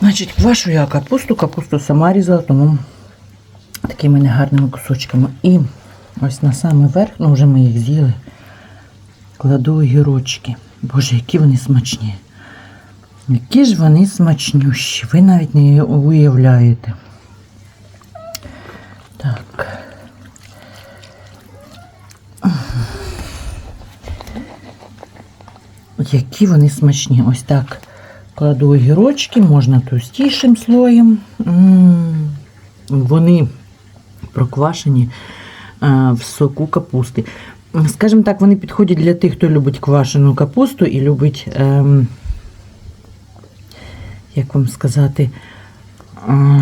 Значить, квашу я капусту, капусту сама різала, тому такими негарними кусочками. І ось на самий верх, ну вже ми їх з'їли, кладу огірочки. Боже, які вони смачні. Які ж вони смачнющі, ви навіть не уявляєте. Які вони смачні. Ось так кладу огірочки, можна товстішим слоєм. М, Вони проквашені а, в соку капусти. Скажімо так, вони підходять для тих, хто любить квашену капусту і любить, ем, як вам сказати, а,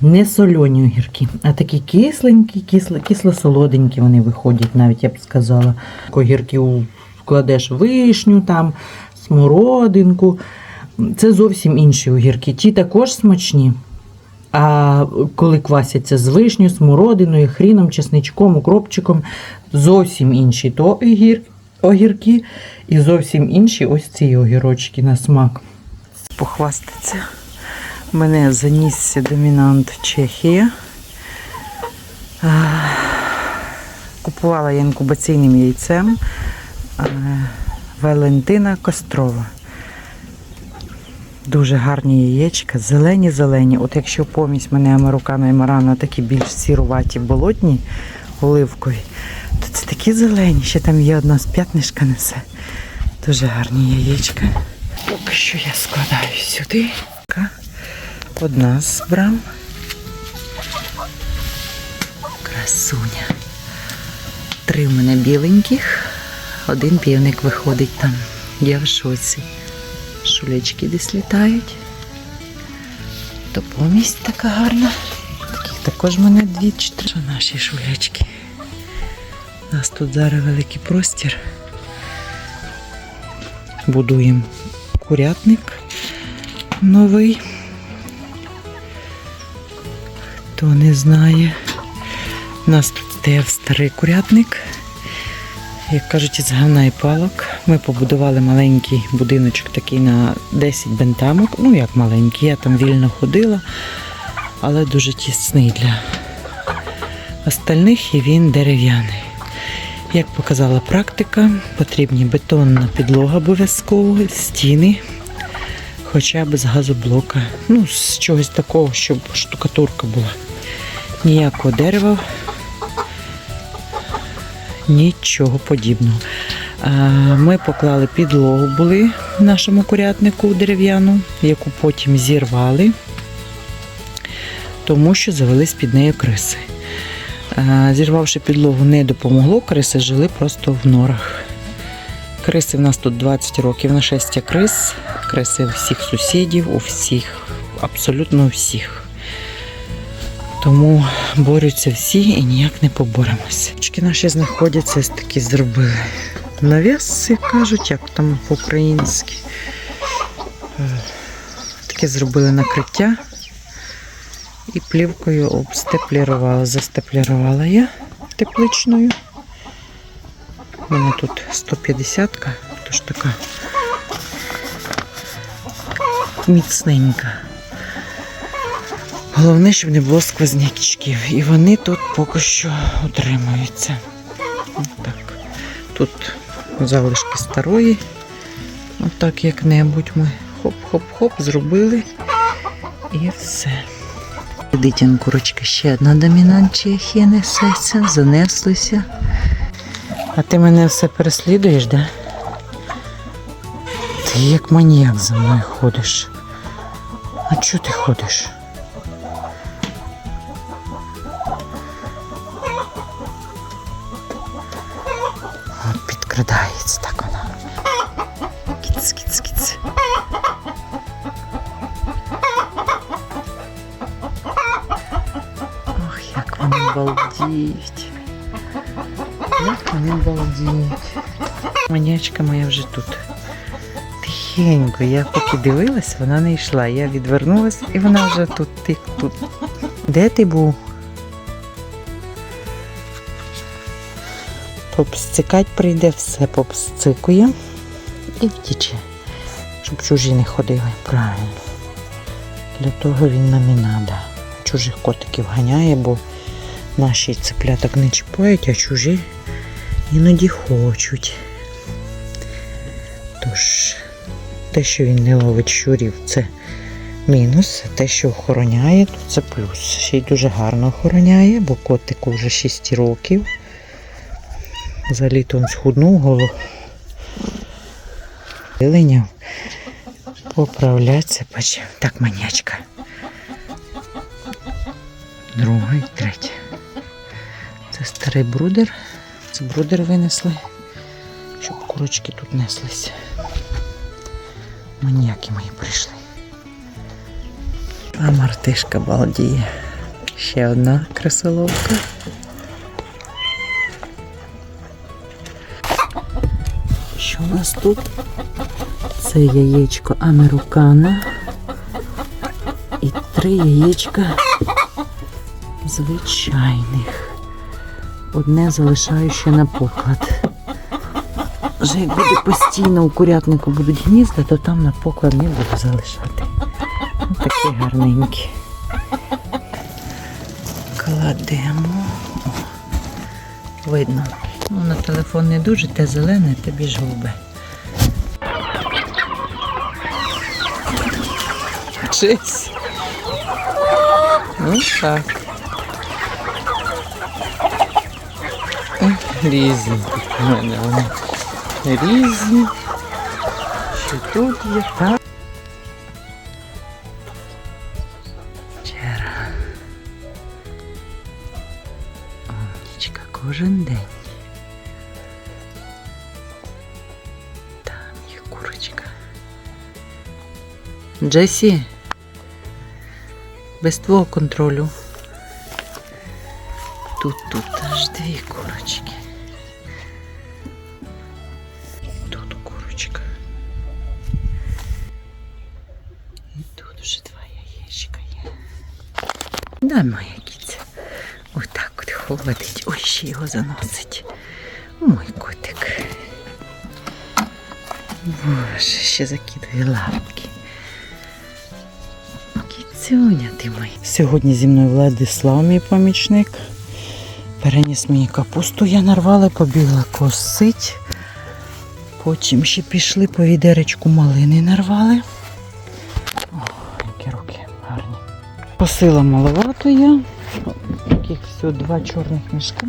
не сольоні огірки, а такі кисленькі, кисло, кисло-солоденькі вони виходять, навіть я б сказала. Огірки вкладеш вишню, там, смородинку. Це зовсім інші огірки. Ті також смачні. А коли квасяться з вишню, смородиною, хріном, чесничком, укропчиком, зовсім інші то огір, огірки і зовсім інші ось ці огірочки на смак. Похвастаться. Мене занісся домінант Чехія. Купувала я інкубаційним яйцем е, Валентина Кострова. Дуже гарні яєчка, зелені-зелені. От якщо помість мене американо і марана такі більш сіруваті болотні, оливкові, то це такі зелені, ще там є одна з п'ятнишка несе. Дуже гарні яєчка. Поки що я складаю сюди. Одна з брам. Красуня. Три в мене біленьких, один півник виходить там. Я в шоці. Шулечки десь літають. То помість така гарна. Таких також в мене дві чи три. Що наші шулечки. У нас тут зараз великий простір. Будуємо курятник новий. Хто не знає, у нас тут стояв старий курятник. Як кажуть, із палок. Ми побудували маленький будиночок такий на 10 бентамок. Ну, як маленький, я там вільно ходила, але дуже тісний для остальних і він дерев'яний. Як показала практика, потрібні бетонна підлога обов'язково, стіни, хоча б з газоблока. Ну, з чогось такого, щоб штукатурка була. Ніякого дерева Нічого подібного. Ми поклали підлогу були в нашому курятнику дерев'яну, яку потім зірвали, тому що завелись під нею криси. Зірвавши підлогу, не допомогло, криси жили просто в норах. Криси в нас тут 20 років, нашестя крис, криси всіх сусідів, у всіх, абсолютно всіх. Тому борються всі і ніяк не поборемося. Очки наші знаходяться, такі зробили. Навіс, як кажуть, як там по-українськи. Е, Таке зробили накриття і плівкою обстеплірувала. Застеплірувала я тепличною. У мене тут 150-ка, тож така міцненька. Головне, щоб не було сквознячків. І вони тут поки що утримуються. Отак. Тут залишки старої. Отак як-небудь ми хоп-хоп-хоп зробили. І все. Дитян курочка ще одна Чехія несеться, занеслися. А ти мене все переслідуєш, да? Ти як маніяк за мною ходиш. А чого ти ходиш? От так вона. Кіц, кіц, кіц. Ох, як вони балдіють. Як вони балдіють. Манячка моя вже тут. Тихенько, я поки дивилась, вона не йшла. Я відвернулась і вона вже тут, ти тут. Де ти був? Попсцикать прийде, все попсцикує і втіче. Щоб чужі не ходили, правильно. Для того він нам і надо. Чужих котиків ганяє, бо наші цепляток не чіпають, а чужі іноді хочуть. Тож, те, що він не ловить щурів, це мінус. а Те, що охороняє, то це плюс. Ще й дуже гарно охороняє, бо котику вже 6 років. За літо схуднув голову. Вилиняв. Поправляться почав. Так, манячка. Друга і третя. Це старий брудер. Це брудер винесли, щоб курочки тут неслися. Маніяки мої прийшли. А мартишка балдіє. Ще одна красоловка. Нас тут? Це яєчко американо. І три яєчка звичайних. Одне залишаю ще на поклад. Вже як буде постійно у курятнику будуть гнізда, то там на поклад не буду залишати. Ось такі гарненькі. Кладемо. Видно. Ну, на телефон не дуже, те зелене, те більш. Чись. Ну так. Ой, Різні тут у мене вони. Різні. Що тут є так. Вчора. Умнічка кожен день. Там є курочка. Джесі. Без твого контролю. Тут, тут аж дві курочки. Тут курочка. І тут вже два яєчка є. Да, моя кіця. Отак от ходить. Ой, ще його заносить. Мой котик. Боже, ще закидує лапки. Кіцюня ти мій. Сьогодні зі мною Владислав, мій помічник. Переніс мені капусту, я нарвала, побігла косить. Потім ще пішли по відеречку малини нарвали. О, які руки гарні. Посила маловато я. Таких два чорних мішка.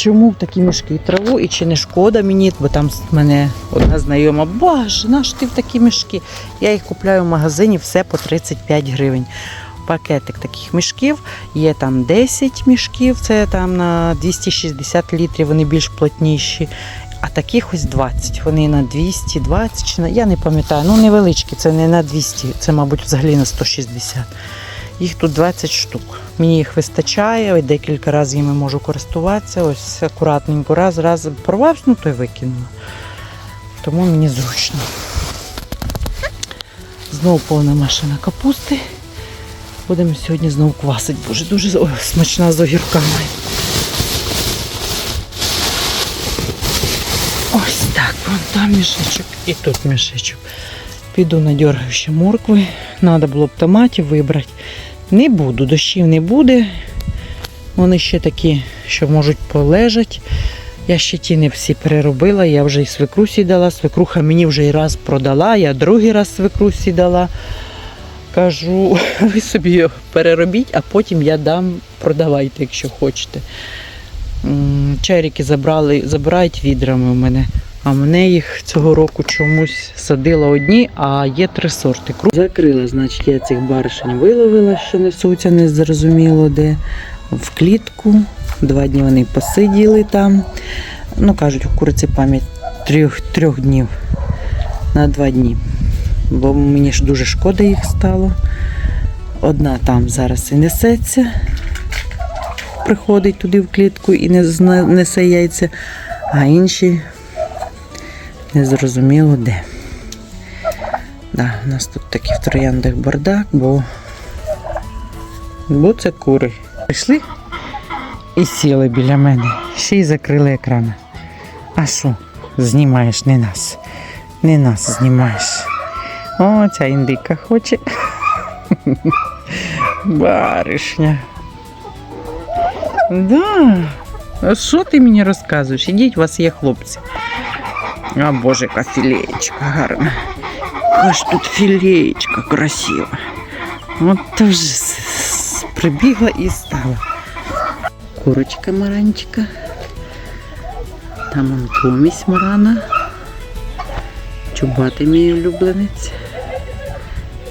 Чому в такі мішки траву і чи не шкода мені, бо там з мене одна знайома, боже, наш ти в такі мішки. Я їх купляю в магазині все по 35 гривень. Пакетик таких мішків, є там 10 мішків, це там на 260 літрів, вони більш плотніші. А таких ось 20. Вони на 220 чи на я не пам'ятаю. Ну невеличкі, це не на 200, це, мабуть, взагалі на 160. Їх тут 20 штук. Мені їх вистачає, декілька разів їми можу користуватися. Ось акуратненько раз, раз порвався, ну то й викинула. Тому мені зручно. Знову повна машина капусти. Будемо сьогодні знову квасити. Боже, дуже смачна з огірками. Ось так, вон там мішечок і тут мішечок. Піду надергаю ще моркви. Треба було б томатів вибрати. Не буду, дощів не буде. Вони ще такі, що можуть полежати. Я ще ті не всі переробила, я вже і свекрусі дала. Свекруха мені вже і раз продала, я другий раз свекрусі дала. Кажу, ви собі його переробіть, а потім я дам, продавайте, якщо хочете. Черіки забрали, забирають відрами у мене. А мене їх цього року чомусь садила одні, а є три сорти. Закрила, значить, я цих баришень виловила, що несуться, не зрозуміло де. В клітку. Два дні вони посиділи там. Ну, кажуть, у куриці пам'ять трьох, трьох днів на два дні. Бо мені ж дуже шкода їх стало. Одна там зараз і несеться, приходить туди в клітку і несе яйця, а інші незрозуміло де. Да, у нас тут такий в трояндах бардак, бо, бо це кури. Прийшли і сіли біля мене. Ще й закрили екран. А що, знімаєш не нас? Не нас знімаєш. О, ця індика хоче. Баришня. Да. Що ти мені розказуєш? Ідіть, у вас є хлопці. А боже, яка філеєчка гарна. Яка ж тут філеєчка красива. От то вже прибігла і стала. Курочка маранчика. Там он помість марана. Чубатий мій улюбленець.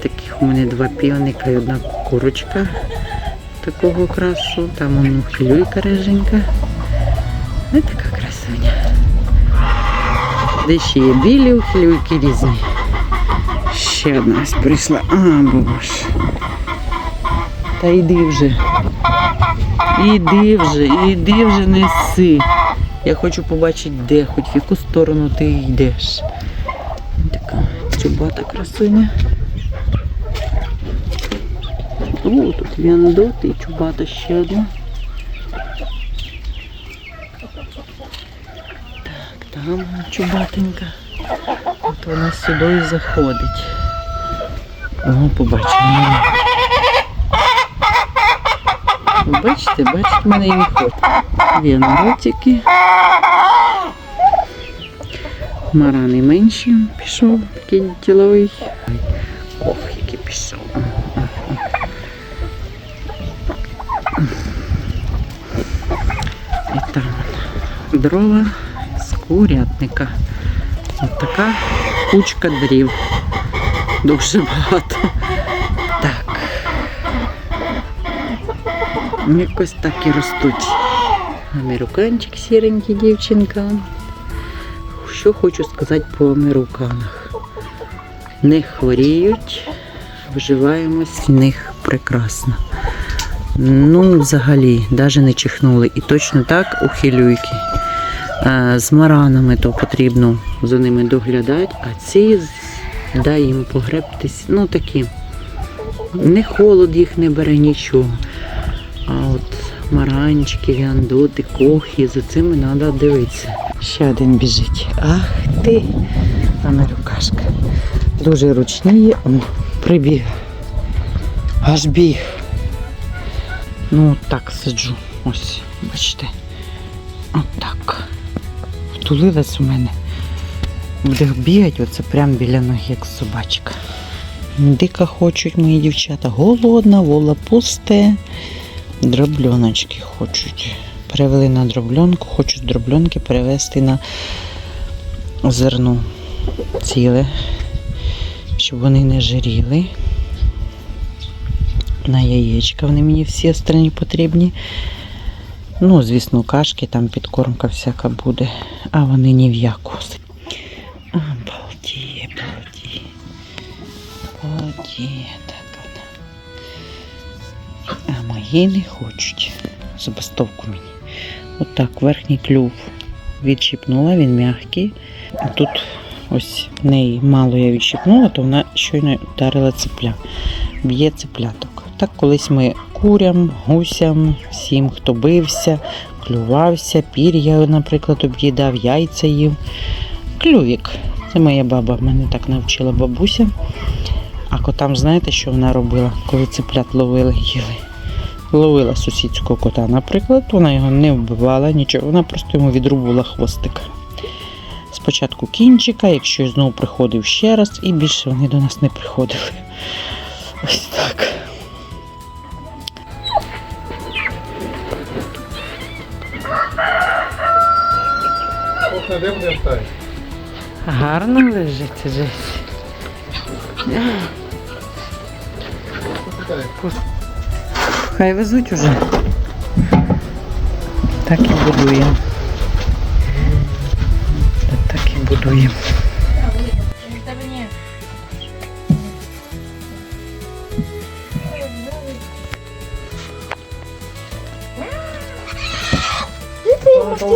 Таких у мене два півника і одна курочка такого красу. Там он ухилюйка реженька. Ось така. Де ще є білі ухилюйки різні. Ще одна прийшла. А, боже. Та йди вже. Іди вже, іди вже неси. Я хочу побачити, де, хоч в яку сторону ти йдеш. Така чубата красуня. О, тут віандот і чубата ще одна. Так, чубатенька. От вона сюди і заходить. О, побачимо. Бачите, бачите, мене і виходить. Віандотики. Марани менші пішов, такий діловий. Ох, який пішов. І там дрова курятника. Ось така кучка дрів. Дуже багато. Так. Якось так і ростуть. Американчик сіренький дівчинка. Що хочу сказати по американах. Не хворіють, вживаємось в них прекрасно. Ну, взагалі, навіть не чихнули. І точно так ухилюйки. Е, З маранами то потрібно за ними доглядати, а ці дай їм погребтись. Ну такі. Не холод їх не бере нічого. А от маранчики, віандоти, кохи, за цими треба дивитися. Ще один біжить. Ах ти, Америкашка. Дуже ручні. О, прибіг. Аж біг. Ну, так сиджу. Ось, бачите. От так. Втулилась у мене. Буде бігати, оце прямо біля ноги, як собачка. Дика хочуть мої дівчата. Голодна, вола пусте. Дробльоночки хочуть. Перевели на дробльонку, хочуть дробльонки перевести на зерно ціле, щоб вони не жиріли. На яєчка вони мені всі остальні потрібні. Ну, звісно, кашки, там підкормка всяка буде, а вони ні в яку. А, балдіє, балдіє. Так вона. А мої не хочуть. Забастовку мені. Отак, верхній клюв відчіпнула, він м'який. А тут ось в неї мало я відчіпнула, то вона щойно вдарила цепля. Б'є цепляток. Так колись ми курям, гусям, всім, хто бився, клювався, пір'я, наприклад, об'їдав, яйця їв. Клювік. Це моя баба мене так навчила бабуся. А котам знаєте, що вона робила, коли цеплят ловили, їли? Ловила сусідського кота, наприклад, вона його не вбивала, нічого, вона просто йому відрубувала хвостика. Спочатку кінчика, якщо знову приходив ще раз, і більше вони до нас не приходили. Ось так. Слухай, де будемо ставити? Гарно лежить Жесь. Хай везуть уже. Так і будуємо. Так і будуємо.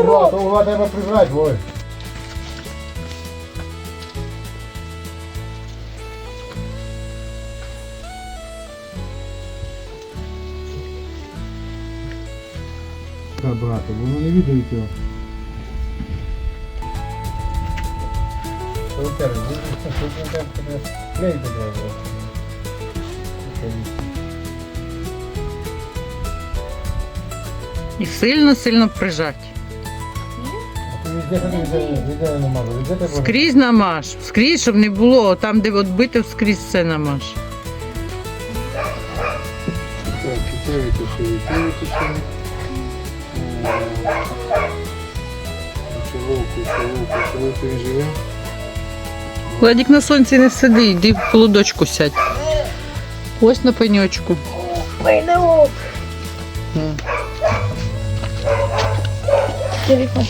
Угла, то угла треба прибрати, багато, бо воно не відають його. Треба. І сильно-сильно прижать. Скрізь намаж. Скрізь, щоб не було. Там, де от бито, скрізь все намаж. Так, це витушили, це витушили. Переживемо. Владик на сонці не сиди, йди в холодочку сядь. Ось на пеньочку. М. Телефон.